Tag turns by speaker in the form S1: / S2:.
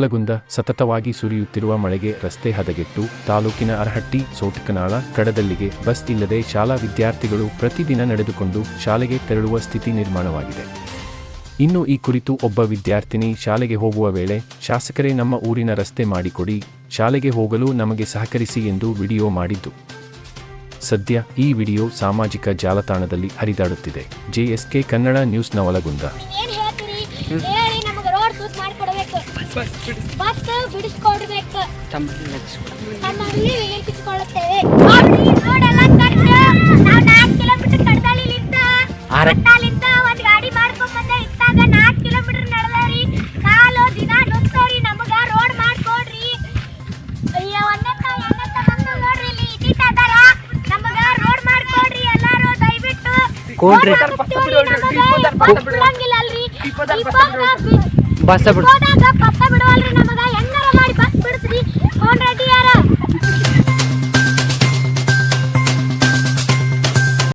S1: ನವಲಗುಂದ ಸತತವಾಗಿ ಸುರಿಯುತ್ತಿರುವ ಮಳೆಗೆ ರಸ್ತೆ ಹದಗೆಟ್ಟು ತಾಲೂಕಿನ ಅರಹಟ್ಟಿ ಸೋಟಕನಾಳ ಕಡದಲ್ಲಿಗೆ ಬಸ್ ಇಲ್ಲದೆ ಶಾಲಾ ವಿದ್ಯಾರ್ಥಿಗಳು ಪ್ರತಿದಿನ ನಡೆದುಕೊಂಡು ಶಾಲೆಗೆ ತೆರಳುವ ಸ್ಥಿತಿ ನಿರ್ಮಾಣವಾಗಿದೆ. ಇನ್ನು ಈ ಕುರಿತು ಒಬ್ಬ ವಿದ್ಯಾರ್ಥಿನಿ ಶಾಲೆಗೆ ಹೋಗುವ ವೇಳೆ, ಶಾಸಕರೇ, ನಮ್ಮ ಊರಿನ ರಸ್ತೆ ಮಾಡಿಕೊಡಿ, ಶಾಲೆಗೆ ಹೋಗಲು ನಮಗೆ ಸಹಕರಿಸಿ ಎಂದು ವಿಡಿಯೋ ಮಾಡಿದ್ದು. ಸದ್ಯ ಈ ವಿಡಿಯೋ ಸಾಮಾಜಿಕ ಜಾಲತಾಣದಲ್ಲಿ ಹರಿದಾಡುತ್ತಿದೆ. JSK Kannada news Navalgund.
S2: ಏನ್ ಹೇಳ್ತೀರಿ ಹೇಳಿ ನಮಗೆ ರೋಡ್ ತೂತ್ ಮಾಡ್ಕೊಡ್ಬೇಕು ಬಸ್ ಬಿಡಿಸ್ಕೊಡ್ಬೇಕು ತಮ್ಮಲ್ಲಿ ವಿನಂತಿಸಿಕೊಳ್ಳುತ್ತೇವೆ ನೋಡೆಲ್ಲ ಕಟ್ಟು ನಾವು ನಾಲ್ಕು ಕಿಲೋಮೀಟರ್ ಕಡ್ದಲ್ಲಿಂದ ಕಟ್ಟಾಲಿಂದ ಒಂದು ಗಾಡಿ ಮಾಡ್ಕೊಂಡ್ ಬಂದೆ. ಇತ್ತಾಗ ನಾಲ್ಕು ಕಿಲೋಮೀಟರ್ ನಡೆದವ್ರಿ ಕಾಲು ದಿನ ನುಸ್ತವ್ರಿ ನಮಗ ರೋಡ್ ಮಾಡ್ಕೊಡ್ರಿ. ಅಯ್ಯೋ ಒಂದತ್ತ ಎರಡತ್ತ ಬಂದು ನೋಡ್ರಿ ಇಲ್ಲಿ ಅದಾರ. ನಮಗ ರೋಡ್ ಮಾಡ್ಕೊಡ್ರಿ ಎಲ್ಲಾರು ದಯವಿಟ್ಟು. ರೋಡ್ ಹಾಕ್ಸ್ತೀವ್ರಿ ನಮಗ. ಬಸ್ ಬಿಡಂಗಿಲ್ಲ ಅಲ್ರಿ. ಇವಾಗ ಬಿ-
S3: ಬಸ್ ಬಿಡು.